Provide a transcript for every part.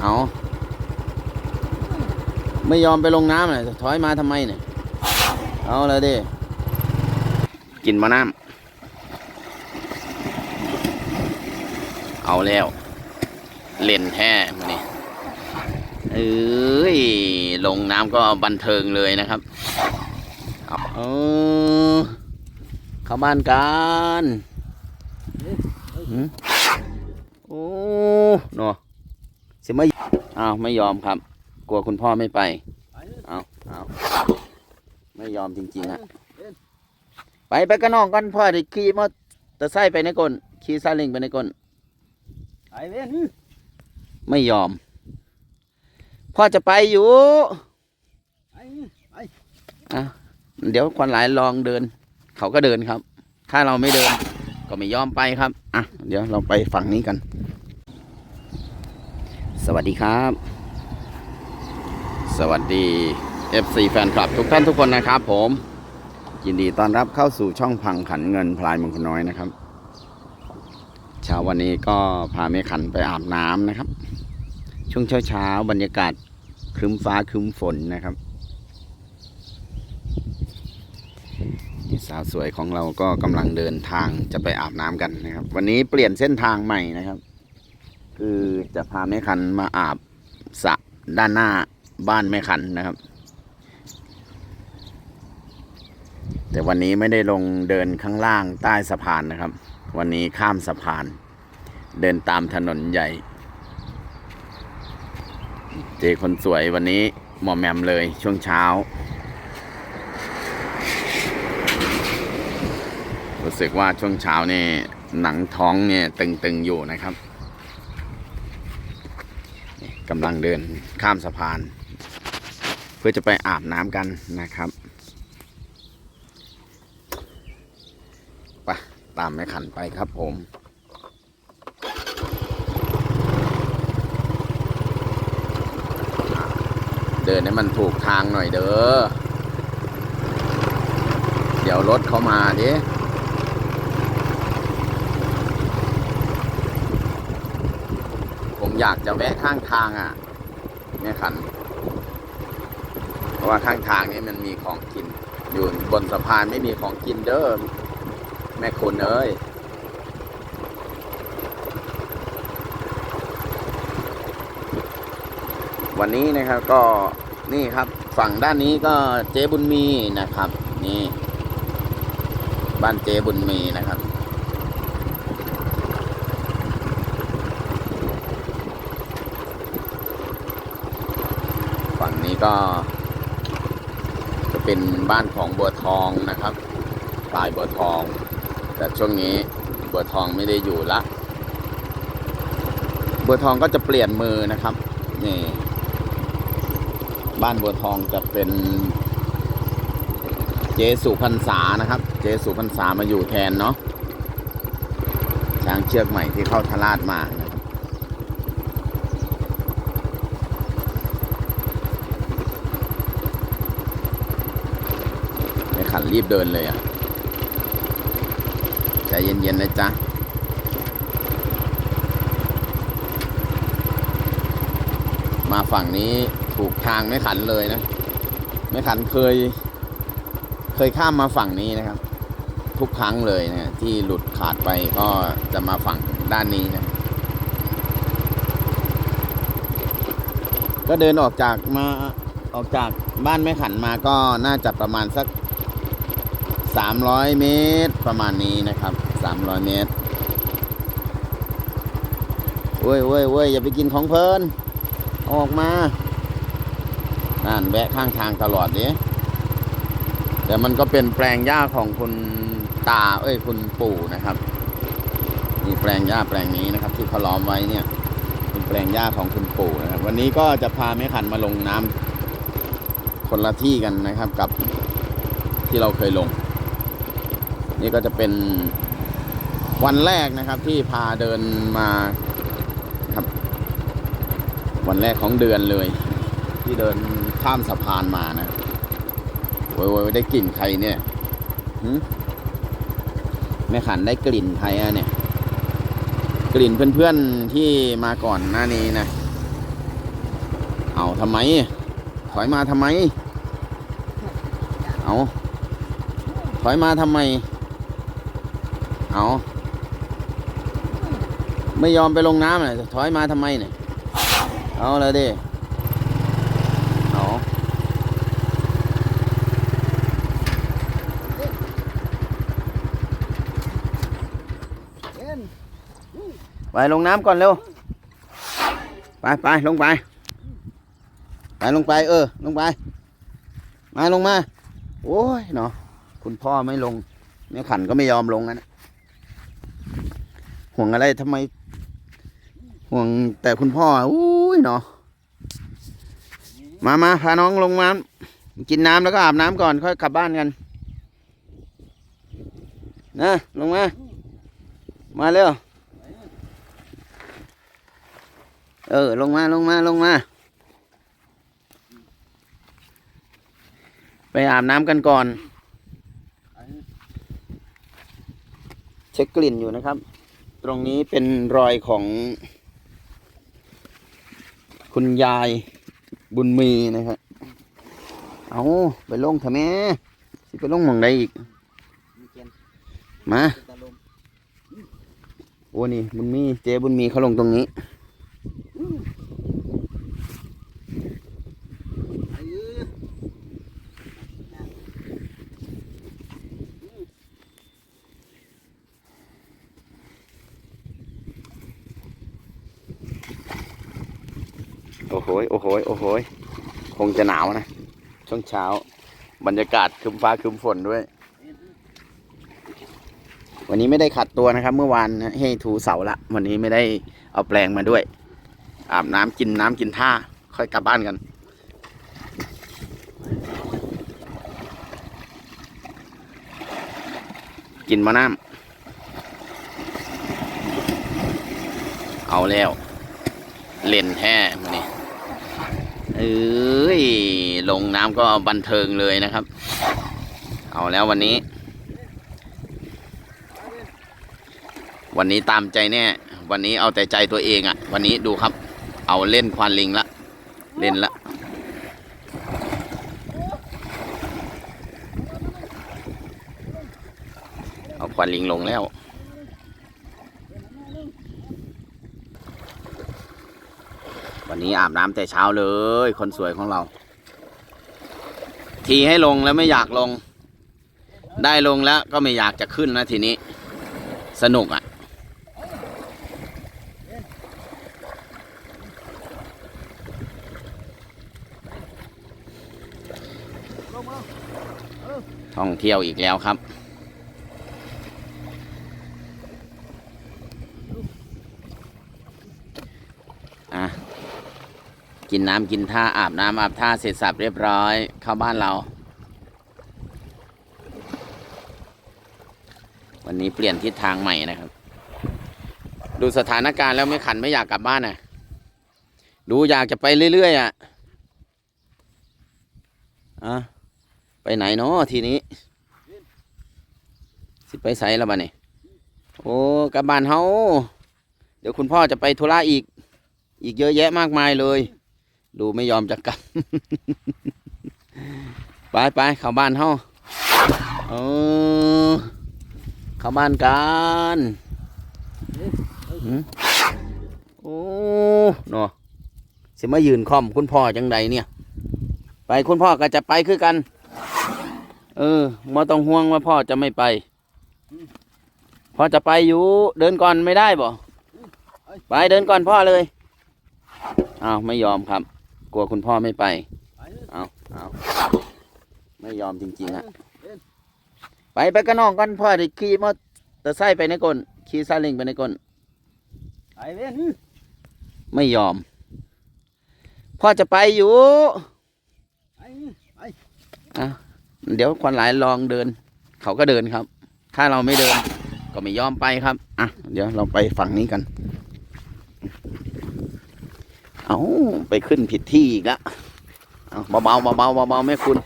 เอาไม่ยอมไปลงน้ำเลยถอยมาทำไมเนี่ย เอาเลยดิ กินมาน้ำเอาแล้ว เล่นแท้มานี่เอ้ย ลงน้ำก็บันเทิงเลยนะครับเอาเอเข้าบ้านกันโอ้เนาะ สิไม่เอาไม่ยอมครับ กลัวคุณพ่อไม่ไป เอาเอาไม่ยอมจริงๆอะไปไปกันนอกกันพ่อเดี๋ยวขี่มอเตอร์ไซค์ไปในก้นขี่ซาเล้งไปในก้นไปเว้นไม่ยอม พ่อจะไปอยู่ไปไปอะเดี๋ยวควันหลายลองเดิน เขาก็เดินครับ ถ้าเราไม่เดิน ก็ไม่ยอมไปครับ อะ เดี๋ยวเราไปฝั่งนี้กัน สวัสดีครับ สวัสดี FC แฟนคลับทุกท่านทุกคนนะครับผม ยินดีต้อนรับเข้าสู่ช่องพังขันเงินพลายมงคลน้อยนะครับ เช้าวันนี้ก็พาแม่ขันไปอาบน้ำนะครับ ช่วงเช้าเช้าบรรยากาศครึ้มฟ้าครึ้มฝนนะครับนี่สาวสวยของเราก็กำลังเดินทางจะไปอาบน้ำกันนะครับ วันนี้เปลี่ยนเส้นทางใหม่นะครับ คือจะพาแม่คันมาอาบสระด้านหน้าบ้านแม่คันนะครับ แต่วันนี้ไม่ได้ลงเดินข้างล่างใต้สะพานนะครับ วันนี้ข้ามสะพาน เดินตามถนนใหญ่ เจคนสวยวันนี้หมอมแมมเลยช่วงเช้า รู้สึกว่าช่วงเช้านี่หนังท้องเนี่ยตึงๆอยู่นะครับำลังเดินข้ามสะพาน เพื่อจะไปอาบน้ำกันนะครับไปตามแม่ขันไปครับผมเดินให้มันถูกทางหน่อยเด้อ เดี๋ยวรถเขามาดิ ผม อยากจะแวะข้างทางอะแม่ขัน เพราะว่าข้างทางนี้มันมีของกิน อยู่บนสะพานไม่มีของกินเด้อแม่คุณเอ้ยวันนี้นะครับก็นี่ครับฝั่งด้านนี้ก็เจ๊บุญมีนะครับ นี่ บ้านเจ๊บุญมีนะครับ ฝั่ง นี้ก็ จะเป็นบ้านของบัวทองนะครับปลายบัวทอง แต่ช่วงนี้บัวทองไม่ได้อยู่ละบัวทองก็จะเปลี่ยนมือนะครับนี่บ้านบัวทองจะเป็นเจสุพรรษานะครับ เจสุพรรษามาอยู่แทนเนาะช้างเชือกใหม่ที่เข้าทราดมานะครับไอ้ ขันรีบเดินเลยอะใจเย็นๆนะจ๊ะมาฝั่งนี้ถูกทางไม่ขันเลยนะ ไม่ขันเคย เคยข้ามมาฝั่งนี้นะครับ ทุกครั้งเลยนะที่หลุดขาดไปก็จะมาฝั่งด้านนี้นะ ก็เดินออกจากมาออกจากบ้านแม่ขันมาก็น่าจะประมาณสัก สามร้อยเมตรประมาณนี้นะครับสามร้อยเมตรเว้ยเว้ยเว้ยอย่าไปกินของเพลินออกมานั่นแวะข้างทางตลอดนี้แต่มันก็เป็นแปลงหญ้าของคุณตา เอ้ยคุณปู่นะครับนี่แปลงหญ้าแปลงนี้นะครับ ที่เขาล้อมไว้เนี่ยเป็นแปลงหญ้าของคุณปู่นะครับ วันนี้ก็จะพาแม่ขันมาลงน้ำคนละที่กันนะครับกับที่เราเคยลง นี่ก็จะเป็นวันแรกนะครับที่พาเดินมาครับ วันแรกของเดือนเลย ที่เดินข้ามสะพานมานะโว้ยได้กลิ่นใครเนี่ยหึแม่ขันได้กลิ่นใครอะเนี่ย กลิ่นเพื่อนๆที่มาก่อนหน้านี้นะ เอาทำไม ถอยมาทำไม เอาถอยมาทำไม เอาไม่ยอมไปลงน้ำเลยถอยมาทำไมเนี่ย เอาเลยดิ เอาเอ็นไปลงน้ำก่อนเร็ว ไปไปลงไป ไปลงไป เออ ลงไป มาลงมา โอ้ยเนาะ คุณพ่อไม่ลงแม่ขันก็ไม่ยอมลงนะ ห่วงอะไรทำไม ห่วงแต่คุณพ่ออุ้ยเนาะมามาพาน้องลงมากินน้ำแล้วก็อาบน้ำก่อน ค่อยกลับบ้านกันนะลงมา มาเร็วเออ ลงมาลงมาลงมา ไปอาบน้ำกันก่อน เช็คกลิ่นอยู่นะครับ ตรงนี้เป็นรอยของ คุณยายบุญมีนะครับเอาไปลงทำไมสิไปลงหมองใดอีกมีกมาโอ้นี่บุญมีเจ๊บุญมีเขาลงตรงนี้ ไอ้เอ้ย โอ้โห ยโอ้โหยโอ้โหยคงจะหนาวนะ ช่วงเช้า บรรยากาศคึมฟ้าคึมฝนด้วย วันนี้ไม่ได้ขัดตัวนะครับ เมื่อวานให้ถูเสาละ วันนี้ไม่ได้เอาแปลงมาด้วย อาบน้ำกินน้ำกินท่า ค่อยกลับบ้านกันกินมะน้ำเอาแล้ว เล่นแท้มานี่ เอ้ยลงน้ำก็บันเทิงเลยนะครับ เอาแล้ววันนี้ วันนี้ตามใจแน่ วันนี้เอาแต่ใจตัวเองอะ่ะ วันนี้ดูครับ เอาเล่นควานลิงละ เล่นละเอาควานลิงลงแล้ว วันนี้อาบน้ำแต่เช้าเลย คนสวยของเรา ทีให้ลงแล้วไม่อยากลง ได้ลงแล้วก็ไม่อยากจะขึ้นนะทีนี้ สนุกอะ ท่องเที่ยวอีกแล้วครับ กินน้ำกินท่าอาบน้ำอาบท่าเสร็จสับเรียบร้อย เข้าบ้านเรา วันนี้เปลี่ยนทิศทางใหม่นะครับ ดูสถานการณ์แล้วไม่ขันไม่อยากกลับบ้านนะดูอยากจะไปเรื่อยๆอะอะไปไหนเนาะทีนี้ สิไปไสแล้วบ้านี่โอ้กลับบ้านเฮาเดี๋ยวคุณพ่อจะไปธุระอีก อีกเยอะแยะมากมายเลย ดูไม่ยอมจะกลับ ไปไปเข้าบ้านเฮาเออเข้าบ้านกันโอ้เนาะสิมายืนคอมคุณพ่อจังใดเนี่ย ไปคุณพ่อก็จะไปคือกัน เออมาต้องห่วงว่าพ่อจะไม่ไปพ่อจะไปอยู่ เดินก่อนไม่ได้บ่ไปเดินก่อนพ่อเลยอ้าวไม่ยอมครับ ลัวคุณพ่อไม่ไปไปเอ้ยเอาเอาไม่ยอมจริงๆอะไปไปกันน้องก่อนพ่อจะขี่มอเตอร์ไซค์ไปในก้นขี่ซาเล้งไปในก้นไปเว้นอื้อไม่ยอม พ่อจะไปอยู่ไปอื้อไปเดี๋ยวควันหลายลองเดิน เขาก็เดินครับ ถ้าเราไม่เดิน ก็ไม่ยอมไปครับ อะ เดี๋ยวเราไปฝั่งนี้กัน เอาไปขึ้นผิดที่อีกแล้วเอาเบาๆเบาๆเบาๆแม่คุณ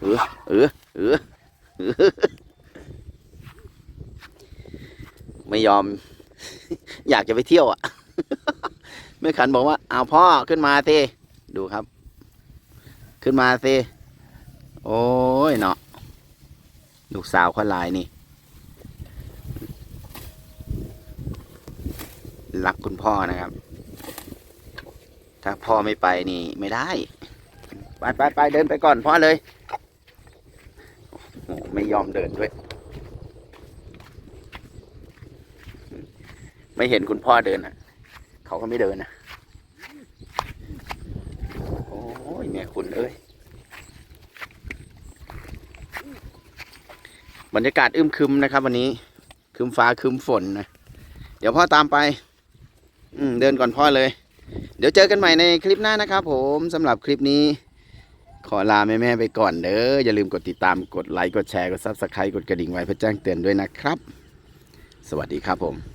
เออเออเออเออไม่ยอม อยากจะไปเที่ยวอะแม่ขันบอกว่า เอาพ่อขึ้นมาเตดูครับ ขึ้นมาสิโอ้ยเนาะลูกสาวคนหลายนี่รักคุณพ่อนะครับ ถ้าพ่อไม่ไปนี่ไม่ได้ ไปไปไปเดินไปก่อนพ่อเลยโอ้โหไม่ยอมเดินด้วย ไม่เห็นคุณพ่อเดินนะเขาก็ไม่เดินนะโอ้ยแม่คุณเอ้ยบรรยากาศอึมครึมนะครับ วันนี้ครึมฟ้าครึมฝนนะ เดี๋ยวพ่อตามไป อืมเดินก่อนพ่อเลย เดี๋ยวเจอกันใหม่ในคลิปหน้านะครับผมสำหรับคลิปนี้ ขอลาแม่ๆไปก่อนเด้ออย่าลืมกดติดตามกดไลค์กดแชร์กดซับสไครต์กดกระดิ่งไว้เพื่อแจ้งเตือนด้วยนะครับ สวัสดีครับผม